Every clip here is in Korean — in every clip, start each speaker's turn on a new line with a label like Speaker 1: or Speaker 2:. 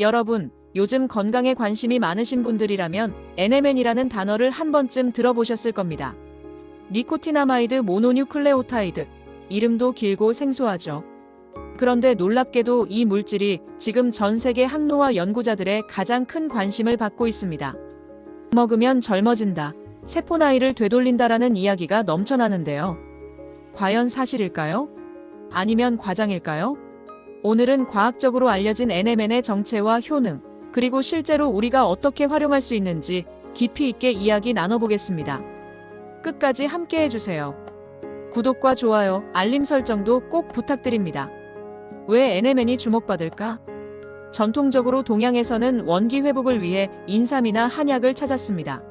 Speaker 1: 여러분, 요즘 건강에 관심이 많으신 분들이라면 NMN이라는 단어를 한 번쯤 들어보셨을 겁니다. 니코티나마이드 모노뉴클레오타이드. 이름도 길고 생소하죠. 그런데 놀랍게도 이 물질이 지금 전 세계 항노화 연구자들의 가장 큰 관심을 받고 있습니다. 먹으면 젊어진다. 세포 나이를 되돌린다라는 이야기가 넘쳐나는데요. 과연 사실일까요? 아니면 과장일까요? 오늘은 과학적으로 알려진 NMN의 정체와 효능, 그리고 실제로 우리가 어떻게 활용할 수 있는지 깊이 있게 이야기 나눠보겠습니다. 끝까지 함께 해주세요. 구독과 좋아요, 알림 설정도 꼭 부탁드립니다. 왜 NMN이 주목받을까? 전통적으로 동양에서는 원기 회복을 위해 인삼이나 한약을 찾았습니다.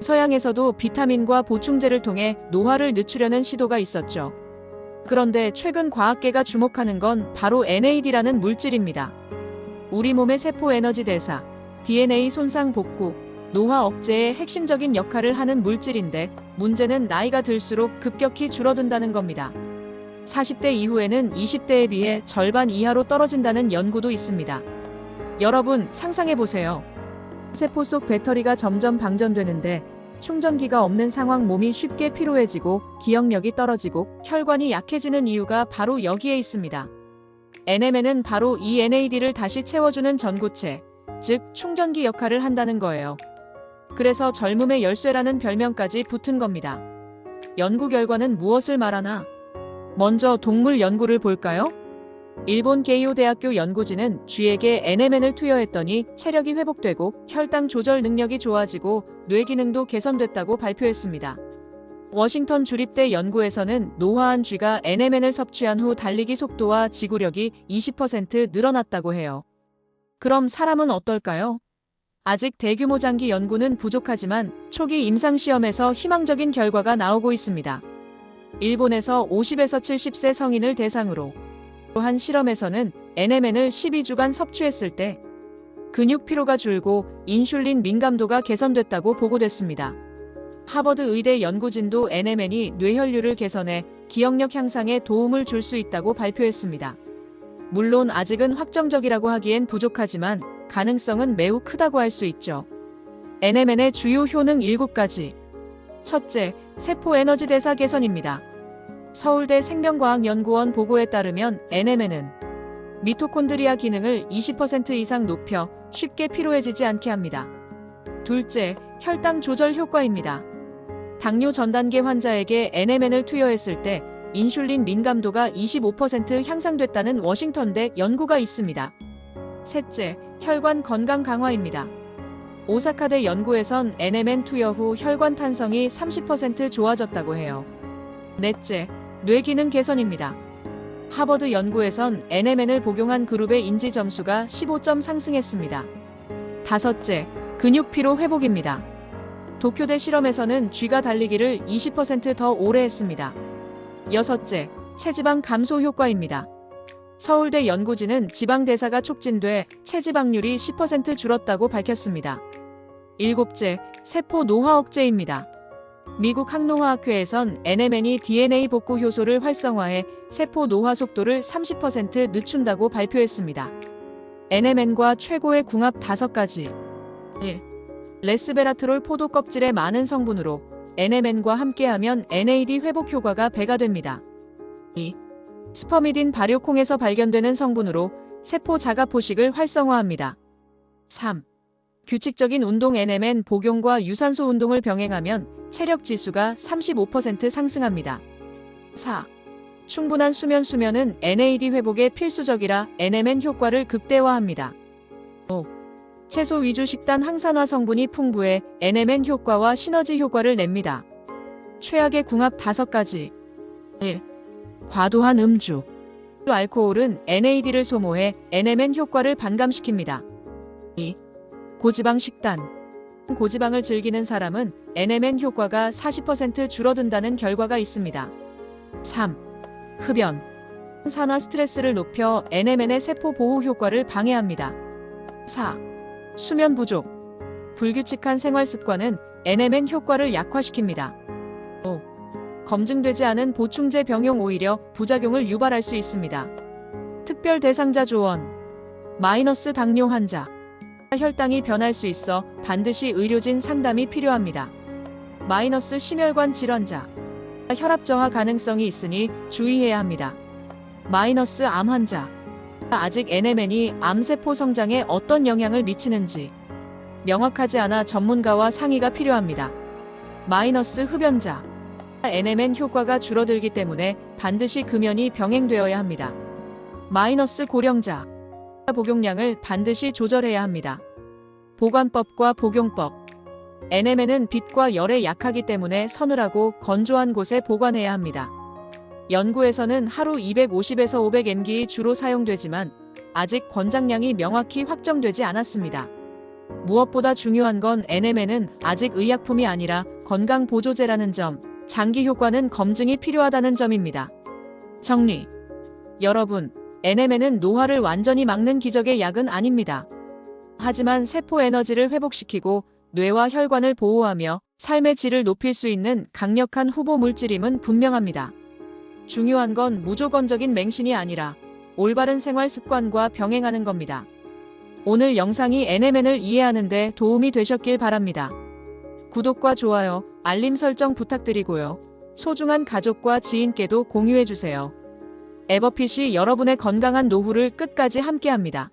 Speaker 1: 서양에서도 비타민과 보충제를 통해 노화를 늦추려는 시도가 있었죠. 그런데 최근 과학계가 주목하는 건 바로 NAD라는 물질입니다. 우리 몸의 세포 에너지 대사, DNA 손상 복구, 노화 억제에 핵심적인 역할을 하는 물질인데 문제는 나이가 들수록 급격히 줄어든다는 겁니다. 40대 이후에는 20대에 비해 절반 이하로 떨어진다는 연구도 있습니다. 여러분 상상해 보세요. 세포 속 배터리가 점점 방전되는데 충전기가 없는 상황 몸이 쉽게 피로해지고 기억력이 떨어지고 혈관이 약해지는 이유가 바로 여기에 있습니다. NMN은 바로 이 NAD를 다시 채워주는 전구체, 즉 충전기 역할을 한다는 거예요. 그래서 젊음의 열쇠라는 별명까지 붙은 겁니다. 연구 결과는 무엇을 말하나? 먼저 동물 연구를 볼까요? 일본 게이오 대학교 연구진은 쥐에게 NMN을 투여했더니 체력이 회복되고 혈당 조절 능력이 좋아지고 뇌 기능도 개선됐다고 발표했습니다. 워싱턴 주립대 연구에서는 노화한 쥐가 NMN을 섭취한 후 달리기 속도와 지구력이 20% 늘어났다고 해요. 그럼 사람은 어떨까요? 아직 대규모 장기 연구는 부족하지만 초기 임상시험에서 희망적인 결과가 나오고 있습니다. 일본에서 50에서 70세 성인을 대상으로 한 실험에서는 NMN을 12주간 섭취했을 때 근육 피로가 줄고 인슐린 민감도가 개선됐다고 보고됐습니다. 하버드 의대 연구진도 NMN이 뇌혈류를 개선해 기억력 향상에 도움을 줄 수 있다고 발표했습니다. 물론 아직은 확정적이라고 하기엔 부족하지만 가능성은 매우 크다고 할 수 있죠. NMN의 주요 효능 7가지. 첫째, 세포 에너지 대사 개선입니다. 서울대 생명과학연구원 보고에 따르면 NMN은 미토콘드리아 기능을 20% 이상 높여 쉽게 피로해지지 않게 합니다. 둘째, 혈당 조절 효과입니다. 당뇨 전 단계 환자에게 NMN을 투여했을 때 인슐린 민감도가 25% 향상됐다는 워싱턴대 연구가 있습니다. 셋째, 혈관 건강 강화입니다. 오사카대 연구에선 NMN 투여 후 혈관 탄성이 30% 좋아졌다고 해요. 넷째, 뇌 기능 개선입니다. 하버드 연구에선 NMN을 복용한 그룹의 인지 점수가 15점 상승했습니다. 다섯째, 근육 피로 회복입니다. 도쿄대 실험에서는 쥐가 달리기를 20%더 오래 했습니다. 여섯째, 체지방 감소 효과입니다. 서울대 연구진은 지방 대사가 촉진돼 체지방률이 10% 줄었다고 밝혔습니다. 일곱째, 세포 노화 억제입니다. 미국 항노화학회에선 NMN이 DNA 복구 효소를 활성화해 세포 노화 속도를 30% 늦춘다고 발표했습니다. NMN과 최고의 궁합 5가지. 1. 레스베라트롤 포도 껍질의 많은 성분으로 NMN과 함께하면 NAD 회복 효과가 배가 됩니다. 2. 스퍼미딘 발효콩에서 발견되는 성분으로 세포 자가 포식을 활성화합니다. 3. 규칙적인 운동 NMN 복용과 유산소 운동을 병행하면 체력 지수가 35% 상승합니다. 4. 충분한 수면 수면은 NAD 회복에 필수적이라 NMN 효과를 극대화합니다. 5. 채소 위주 식단 항산화 성분이 풍부해 NMN 효과와 시너지 효과를 냅니다. 최악의 궁합 5가지. 1. 과도한 음주. 알코올은 NAD를 소모해 NMN 효과를 반감시킵니다. 2. 고지방 식단. 고지방을 즐기는 사람은 NMN 효과가 40% 줄어든다는 결과가 있습니다. 3. 흡연. 산화 스트레스를 높여 NMN의 세포 보호 효과를 방해합니다. 4. 수면 부족. 불규칙한 생활 습관은 NMN 효과를 약화시킵니다. 5. 검증되지 않은 보충제 병용 오히려 부작용을 유발할 수 있습니다. 특별 대상자 조언. 마이너스 당뇨 환자. 혈당이 변할 수 있어 반드시 의료진 상담이 필요합니다. 마이너스 심혈관 질환자. 혈압 저하 가능성이 있으니 주의해야 합니다. 마이너스 암 환자. 아직 NMN이 암세포 성장에 어떤 영향을 미치는지 명확하지 않아 전문가와 상의가 필요합니다. 마이너스 흡연자. NMN 효과가 줄어들기 때문에 반드시 금연이 병행되어야 합니다. 마이너스 고령자. 복용량을 반드시 조절해야 합니다. 보관법과 복용법. NMN은 빛과 열에 약하기 때문에 서늘하고 건조한 곳에 보관해야 합니다. 연구에서는 하루 250에서 500mg이 주로 사용되지만 아직 권장량이 명확히 확정되지 않았습니다. 무엇보다 중요한 건 NMN은 아직 의약품이 아니라 건강 보조제라는 점, 장기 효과는 검증이 필요하다는 점입니다. 정리. 여러분, NMN은 노화를 완전히 막는 기적의 약은 아닙니다. 하지만 세포 에너지를 회복시키고 뇌와 혈관을 보호하며 삶의 질을 높일 수 있는 강력한 후보 물질임은 분명합니다. 중요한 건 무조건적인 맹신이 아니라 올바른 생활 습관과 병행하는 겁니다. 오늘 영상이 NMN을 이해하는데 도움이 되셨길 바랍니다. 구독과 좋아요, 알림 설정 부탁드리고요. 소중한 가족과 지인께도 공유해주세요. 에버핏이 여러분의 건강한 노후를 끝까지 함께합니다.